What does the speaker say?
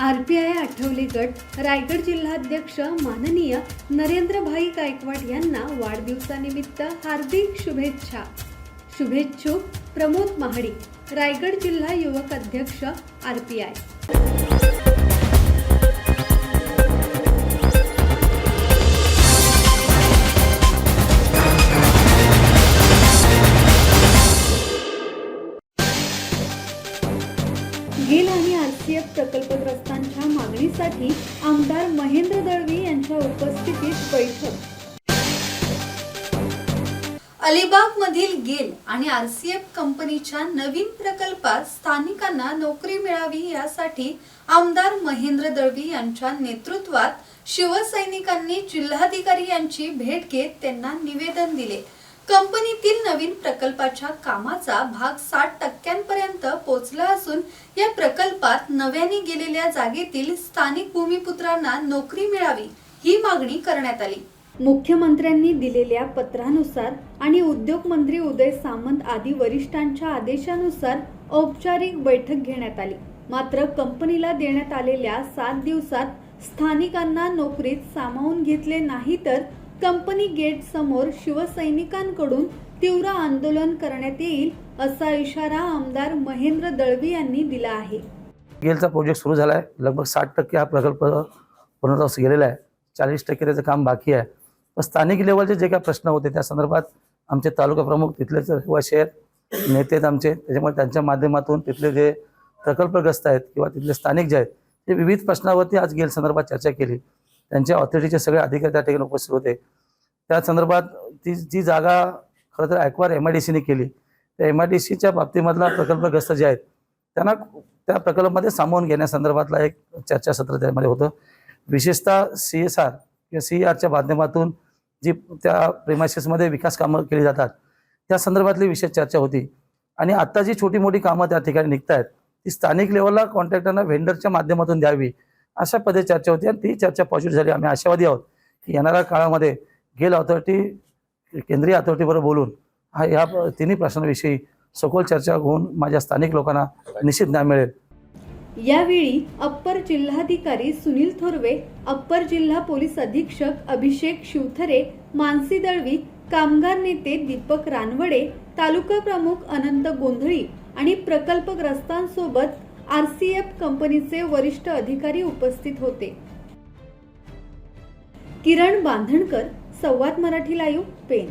R P I Athawale गट रायगड जिल्हाध्यक्ष माननीय नरेंद्रभाई गायकवाड यांना वाढदिवसानिमित्त हार्दिक शुभेच्छा. शुभेच्छुक प्रमोद महाडिक रायगड जिल्हा युवक अध्यक्ष आर पी आय गेल आणि आरसीएफ प्रकल्पग्रस्तांच्या मागणीसाठी आमदार महेंद्र दळवी यांच्या उपस्थितीत बैठक. अलिबागमधील गेल आणि आरसीएफ कंपनीच्या नवीन प्रकल्पात स्थानिकांना नोकरी मिळावी यासाठी आमदार महेंद्र दळवी यांच्या नेतृत्वात शिवसैनिकांनी जिल्हाधिकारी यांची भेट घेत त्यांना निवेदन दिले. कंपनीतील नवीन प्रकल्पाच्या कामाचा भाग साठ टक्क्यांपर्यंत पोहोचला असून या गावात नव्याने गेलेल्या जागेतील स्थानिक भूमिपुत्रांना नोकरी मिळावी ही मागणी करण्यात आली. मुख्यमंत्र्यांनी दिलेल्या पत्रानुसार आणि उद्योग मंत्री उदय सामंत आदी वरिष्ठांच्या आदेशानुसार औपचारिक बैठक घेण्यात आली. मात्र कंपनीला देण्यात आलेल्या सात दिवसात स्थानिकांना नोकरीत सामावून घेतले नाही तर कंपनी गेट समोर शिवसैनिकांकडून तीव्र आंदोलन करण्यात येईल असा इशारा आमदार महेंद्र दळवी यांनी दिला आहे. गेलचा प्रोजेक्ट सुरू झाला आहे लगभग साठ टक्के हा प्रकल्प पूर्णतः गेलेला आहे. चाळीस टक्के त्याचं काम बाकी आहे. पण स्थानिक लेवलचे जे काही प्रश्न होते त्या संदर्भात आमचे तालुका प्रमुख तिथले जे रहिवासी आहेत नेते आहेत आमचे त्याच्यामुळे त्यांच्या माध्यमातून तिथले जे प्रकल्पग्रस्त आहेत किंवा तिथले स्थानिक जे आहेत ते विविध प्रश्नावरती आज गेल संदर्भात चर्चा केली. त्यांच्या ऑथॉरिटीचे सगळे अधिकारी त्या ठिकाणी उपस्थित होते. त्या संदर्भात ती जी जागा खरं तर ॲक्वार एम आय डी सीने केली. त्या एम आय डी सीच्या बाबतीमधला प्रकल्पग्रस्त जे आहेत त्यांना त्या प्रकल्पामध्ये सामावून घेण्यासंदर्भातला एक चर्चासत्र त्यामध्ये होतं. विशेषतः सी एस आर किंवा सी आरच्या माध्यमातून जी त्या प्रेमायसिसमध्ये विकास कामं केली जातात त्या संदर्भातली विशेष चर्चा होती. आणि आत्ता जी छोटी मोठी कामं त्या ठिकाणी निघत आहेत ती स्थानिक लेवलला कॉन्ट्रॅक्टरना व्हेंडरच्या माध्यमातून द्यावी अशा पद्धती चर्चा होती. आणि ती चर्चा पॉझिटिव्ह झाली. आम्ही आशावादी आहोत की येणाऱ्या काळामध्ये गेल ऑथॉरिटी केंद्रीय अथॉरिटीबरोबर बोलून हा या तिन्ही प्रश्नांविषयी सखोल चर्चा होऊन माझ्या स्थानिक लोकांना निश्चित न्याय मिळेल. यावेळी अप्पर जिल्हाधिकारी सुनील थोरवे अप्पर जिल्हा पोलीस अधीक्षक अभिषेक शिवथरे मानसी दळवी कामगार नेते दीपक रानवडे तालुका प्रमुख अनंत गोंधळी आणि प्रकल्पग्रस्तांसोबत आरसीएफ कंपनीचे वरिष्ठ अधिकारी उपस्थित होते. किरण बांधणकर संवाद मराठी लाईव्ह पेन